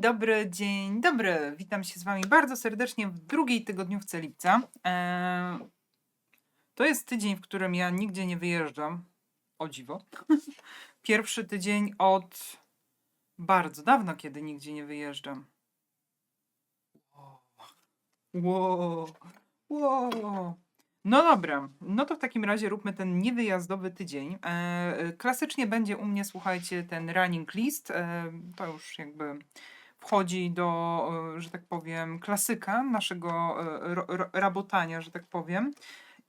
Dobry, dzień dobry. Witam się z Wami bardzo serdecznie w drugiej tygodniówce lipca. Eee, to jest tydzień, w którym ja nigdzie nie wyjeżdżam. O dziwo. Pierwszy tydzień od bardzo dawno, kiedy nigdzie nie wyjeżdżam. Wow. Wow. No dobra, no to w takim razie róbmy ten niewyjazdowy tydzień. E, klasycznie będzie u mnie, słuchajcie, ten running list. E, to już jakby wchodzi do, e, że tak powiem, klasyka naszego e, rabotania, że tak powiem.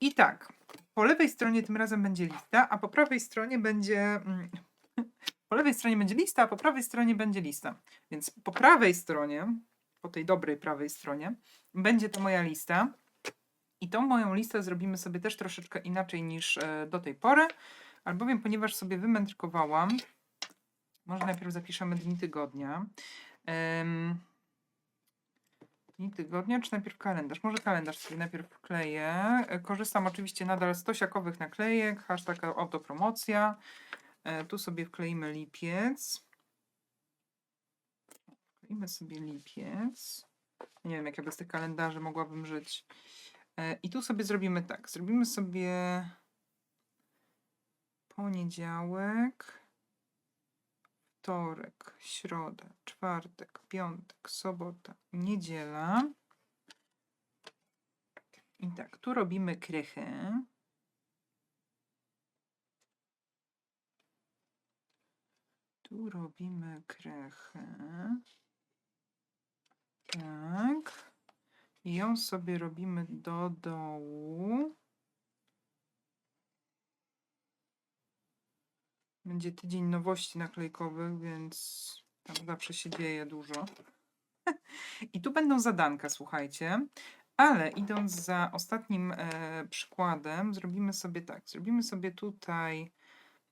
I tak, po lewej stronie tym razem będzie lista, a po prawej stronie będzie. mm, Po lewej stronie będzie lista, a po prawej stronie będzie lista. Więc po prawej stronie, po tej dobrej prawej stronie, będzie to moja lista. I tą moją listę zrobimy sobie też troszeczkę inaczej niż e, do tej pory, albowiem ponieważ sobie wymędrkowałam, może najpierw zapiszemy dni tygodnia. Dni tygodnia, czy najpierw kalendarz? Może kalendarz sobie najpierw wkleję. E, Korzystam oczywiście nadal z tosiakowych naklejek, hashtag autopromocja. E, Tu sobie wkleimy lipiec. Wkleimy sobie lipiec. Nie wiem, jak ja bez tych kalendarzy mogłabym żyć. E, I tu sobie zrobimy tak. Zrobimy sobie poniedziałek, wtorek, środa, czwartek, piątek, sobota, niedziela. I tak, tu robimy krychę. Tu robimy krechę. Tak. I ją sobie robimy do dołu. Będzie tydzień nowości naklejkowych, więc tam zawsze się dzieje dużo. I tu będą zadanka, słuchajcie. Ale idąc za ostatnim e, przykładem, zrobimy sobie tak. Zrobimy sobie tutaj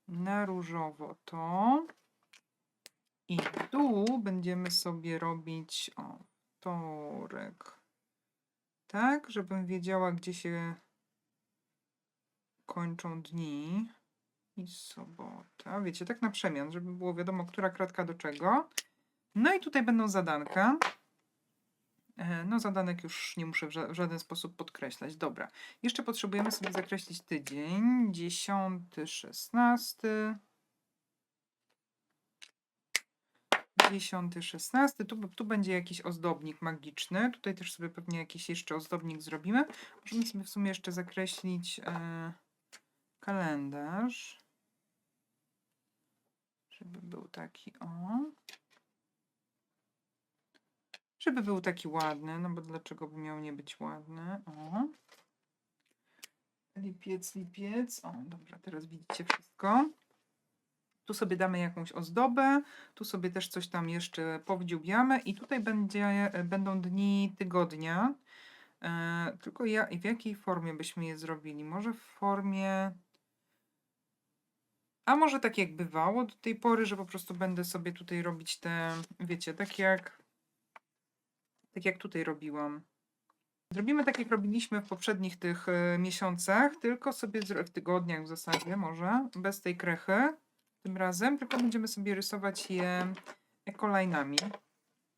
na różowo to. I tu będziemy sobie robić o, wtorek. Tak, żebym wiedziała, gdzie się kończą dni. I sobota. Wiecie, tak na przemian, żeby było wiadomo, która kratka do czego. No i tutaj będą zadanka. E, No, zadanek już nie muszę w ża- w żaden sposób podkreślać. Dobra. Jeszcze potrzebujemy sobie zakreślić tydzień. 10, 16. 10, 16. Tu, tu będzie jakiś ozdobnik magiczny. Tutaj też sobie pewnie jakiś jeszcze ozdobnik zrobimy. Możemy sobie w sumie jeszcze zakreślić e, kalendarz. Żeby był taki o. Żeby był taki ładny, no bo dlaczego by miał nie być ładny? O. Lipiec, lipiec. O, dobra, teraz widzicie wszystko. Tu sobie damy jakąś ozdobę, tu sobie też coś tam jeszcze powdziubiamy i tutaj będzie, e, będą dni tygodnia. E, tylko ja, w jakiej formie byśmy je zrobili? Może w formie... A może tak jak bywało do tej pory, że po prostu będę sobie tutaj robić te, wiecie, tak jak, tak jak tutaj robiłam. Zrobimy tak, jak robiliśmy w poprzednich tych e, miesiącach, tylko sobie w tygodniach w zasadzie może, bez tej krechy tym razem, tylko będziemy sobie rysować je ekolajnami.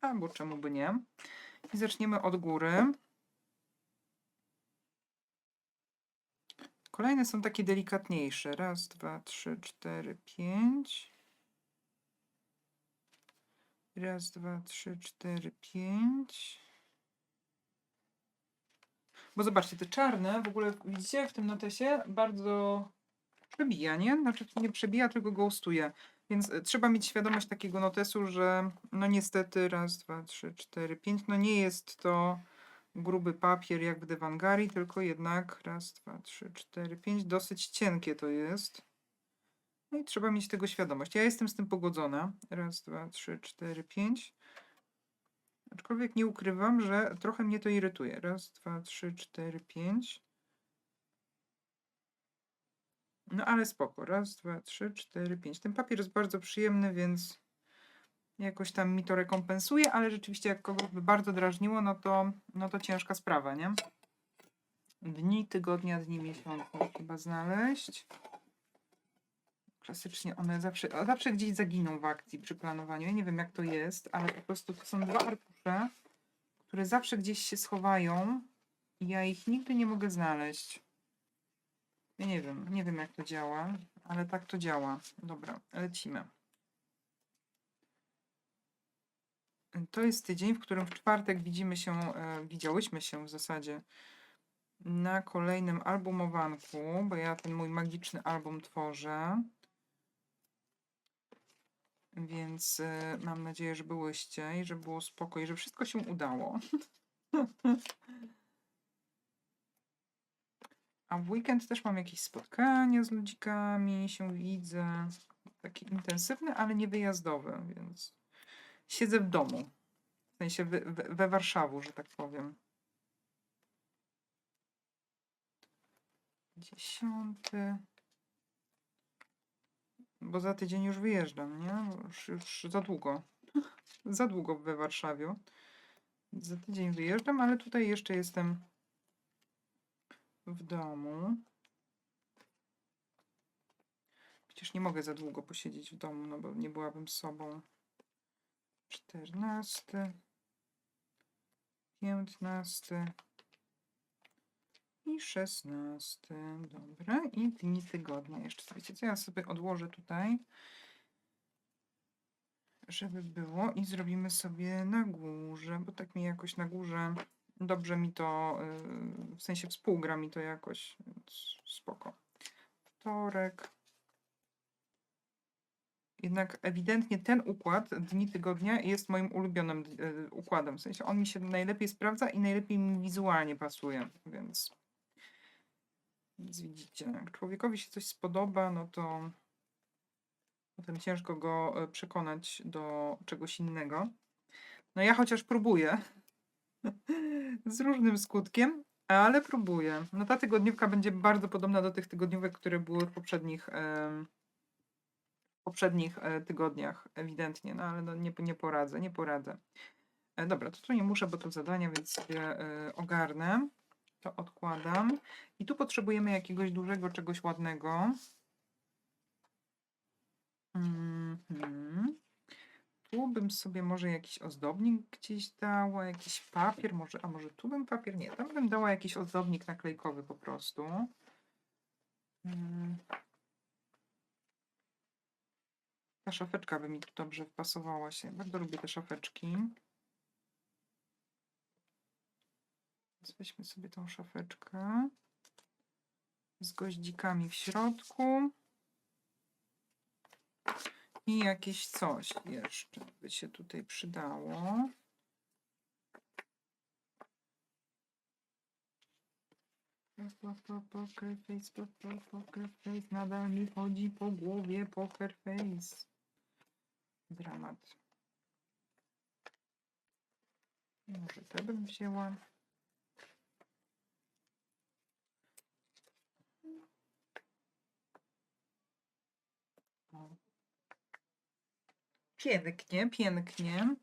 Albo czemu by nie. I zaczniemy od góry. Kolejne są takie delikatniejsze. Raz, dwa, trzy, cztery, pięć. Raz, dwa, trzy, cztery, pięć. Bo zobaczcie, te czarne w ogóle, widzicie, w tym notesie bardzo przebija, nie? Znaczy nie przebija, tylko ghostuje. Więc e, trzeba mieć świadomość takiego notesu, że no niestety raz, dwa, trzy, cztery, pięć, no nie jest to gruby papier jak w Devangari, tylko jednak raz, dwa, trzy, cztery, pięć, dosyć cienkie to jest. No i trzeba mieć tego świadomość. Ja jestem z tym pogodzona. Raz, dwa, trzy, cztery, pięć. Aczkolwiek nie ukrywam, że trochę mnie to irytuje. Raz, dwa, trzy, cztery, pięć. No ale spoko. Raz, dwa, trzy, cztery, pięć. Ten papier jest bardzo przyjemny, więc jakoś tam mi to rekompensuje, ale rzeczywiście jak kogoś by bardzo drażniło, no to, no to ciężka sprawa, nie? Dni tygodnia, dni miesiąca chyba znaleźć. Klasycznie one zawsze, zawsze gdzieś zaginą w akcji przy planowaniu. Ja nie wiem jak to jest, ale po prostu to są dwa arkusze, które zawsze gdzieś się schowają i ja ich nigdy nie mogę znaleźć. Ja nie wiem, nie wiem jak to działa, ale tak to działa. Dobra, lecimy. To jest tydzień, w którym w czwartek widzimy się, e, widziałyśmy się w zasadzie na kolejnym albumowanku, bo ja ten mój magiczny album tworzę. Więc e, mam nadzieję, że byłyście i że było spoko i że wszystko się udało. A w weekend też mam jakieś spotkania z ludzikami, się widzę. Taki intensywny, ale nie wyjazdowy, więc siedzę w domu. W sensie we, we, Warszawu, że tak powiem. Dziesiąty. Bo za tydzień już wyjeżdżam, nie? Już, już za długo. za długo we Warszawie. Za tydzień wyjeżdżam, ale tutaj jeszcze jestem w domu. Przecież nie mogę za długo posiedzieć w domu, no bo nie byłabym sobą. 14, 15 i 16. Dobra, i dni tygodnia jeszcze. Wiecie co, ja sobie odłożę tutaj, żeby było i zrobimy sobie na górze, bo tak mi jakoś na górze dobrze mi to, yy, w sensie współgra mi to jakoś, spoko. Wtorek. Jednak ewidentnie ten układ dni tygodnia jest moim ulubionym yy, układem. W sensie on mi się najlepiej sprawdza i najlepiej mi wizualnie pasuje, więc, widzicie, jak człowiekowi się coś spodoba, no to potem ciężko go e, przekonać do czegoś innego. No ja chociaż próbuję. Z różnym skutkiem, ale próbuję. No ta tygodniówka będzie bardzo podobna do tych tygodniówek, które były w poprzednich, poprzednich e, tygodniach, ewidentnie, no ale no nie, nie poradzę, nie poradzę. E, dobra, to tu nie muszę, bo to zadania, więc sobie e, ogarnę. To odkładam. I tu potrzebujemy jakiegoś dużego czegoś ładnego. Mhm. Tu bym sobie może jakiś ozdobnik gdzieś dała, jakiś papier, może, a może tu bym papier, nie, tam bym dała jakiś ozdobnik naklejkowy po prostu. Mm. Ta szafeczka by mi tu dobrze wpasowała się. Bardzo lubię te szafeczki. Więc weźmy sobie tą szafeczkę z goździkami w środku. I jakieś coś jeszcze by się tutaj przydało. Po- po- Poker face, po- po- poker face, nadal mi chodzi po głowie poker face. Dramat. Może te bym wzięła. Pięknie, pięknie.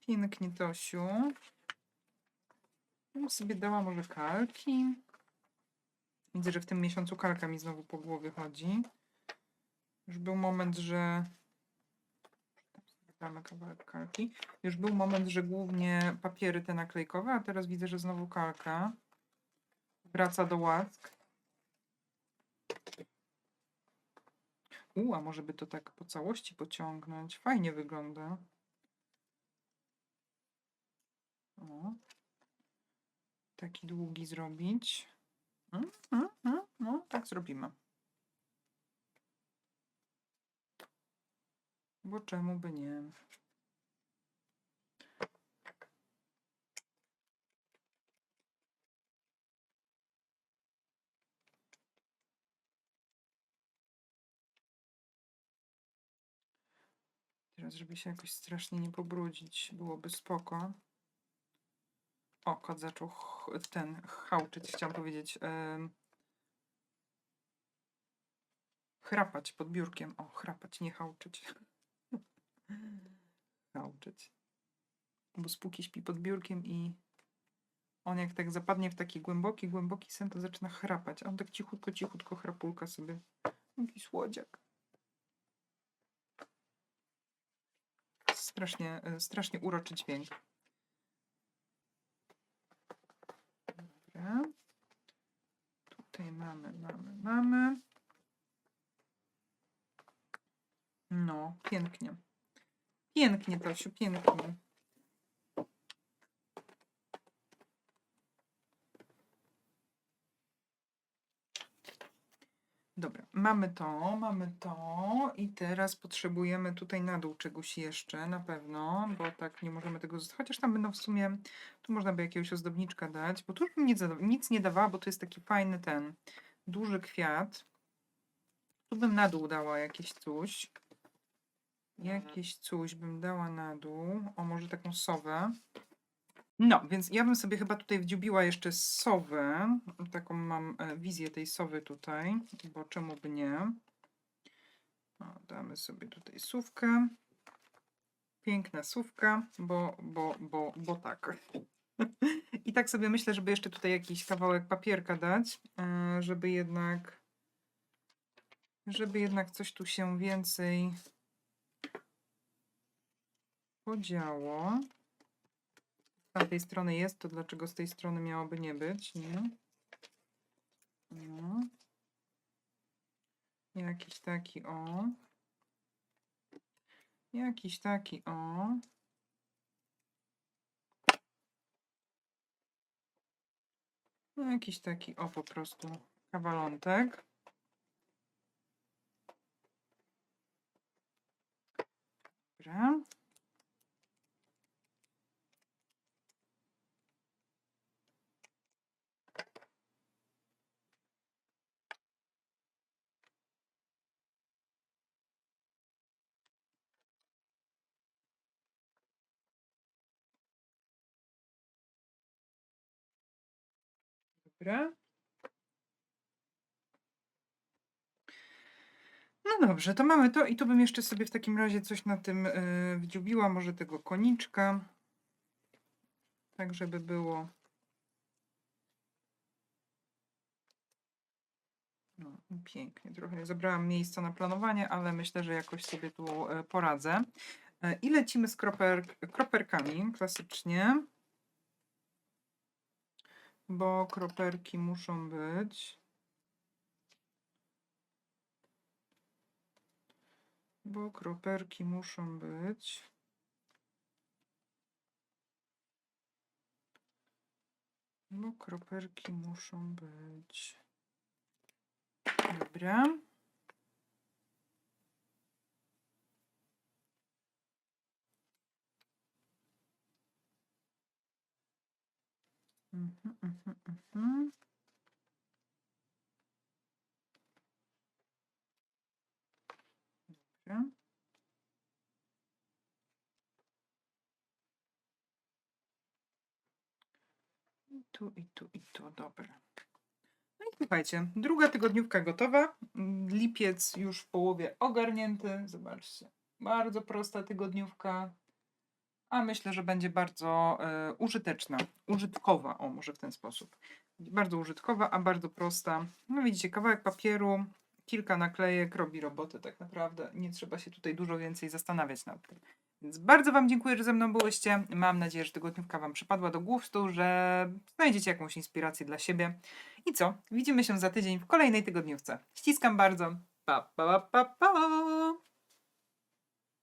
Pięknie, Tosiu. Ja sobie dała może kalki. Widzę, że w tym miesiącu kalka mi znowu po głowie chodzi. Już był moment, że... Damy kawałek kalki. Już był moment, że głównie papiery te naklejkowe, a teraz widzę, że znowu kalka wraca do łask. U, a może by to tak po całości pociągnąć? Fajnie wygląda. O. Taki długi zrobić. Mm, mm, mm, No, tak zrobimy. Bo czemu by nie? Teraz, żeby się jakoś strasznie nie pobrudzić, byłoby spoko. O, kot zaczął ten chałczyć, chciałam powiedzieć. em, chrapać pod biurkiem. O, chrapać, nie chałczyć. chałczyć. Bo spóki śpi pod biurkiem i on jak tak zapadnie w taki głęboki, głęboki sen, to zaczyna chrapać. A on tak cichutko, cichutko chrapulka sobie Jaki słodziak. Strasznie, strasznie uroczy dźwięk. Dobra. Tutaj mamy, mamy, mamy. No, pięknie. Pięknie, Tosiu, pięknie. Dobra, mamy to, mamy to i teraz potrzebujemy tutaj na dół czegoś jeszcze na pewno, bo tak nie możemy tego zostawić, chociaż tam będą w sumie, tu można by jakiegoś ozdobniczka dać, bo tu bym nic, nic nie dawała, bo to jest taki fajny ten duży kwiat. Tu bym na dół dała jakieś coś. Jakieś coś bym dała na dół. O, może taką sowę. No, więc ja bym sobie chyba tutaj wdziubiła jeszcze sowę. Taką mam e, wizję tej sowy tutaj, bo czemu by nie. O, damy sobie tutaj sówkę. Piękna sówka, bo, bo, bo, bo tak. I tak sobie myślę, żeby jeszcze tutaj jakiś kawałek papierka dać, e, żeby jednak, żeby jednak coś tu się więcej podziało. Z tamtej strony jest, to dlaczego z tej strony miałoby nie być, nie? No. Jakiś taki o. Jakiś taki o. No, jakiś taki o po prostu kawalątek. Dobra. Dobra. No dobrze, to mamy to i tu bym jeszcze sobie w takim razie coś na tym yy, wdziubiła, może tego koniczka. Tak, żeby było. No, pięknie. Trochę zabrałam miejsca na planowanie, ale myślę, że jakoś sobie tu e, poradzę. E, I lecimy z kroper, kroperkami klasycznie. Bo kroperki muszą być. Bo kroperki muszą być. Bo kroperki muszą być. Dobra. Dobra. I tu, i tu, i tu, dobra. No i słuchajcie, druga tygodniówka gotowa. Lipiec już w połowie ogarnięty. Zobaczcie, bardzo prosta tygodniówka. A myślę, że będzie bardzo e, użyteczna, użytkowa, o może w ten sposób. Bardzo użytkowa, a bardzo prosta. No widzicie, kawałek papieru, kilka naklejek robi robotę tak naprawdę. Nie trzeba się tutaj dużo więcej zastanawiać nad tym. Więc bardzo Wam dziękuję, że ze mną byłyście. Mam nadzieję, że tygodniówka Wam przypadła do gustu, że znajdziecie jakąś inspirację dla siebie. I co? Widzimy się za tydzień w kolejnej tygodniówce. Ściskam bardzo. Pa, pa, pa, pa, pa.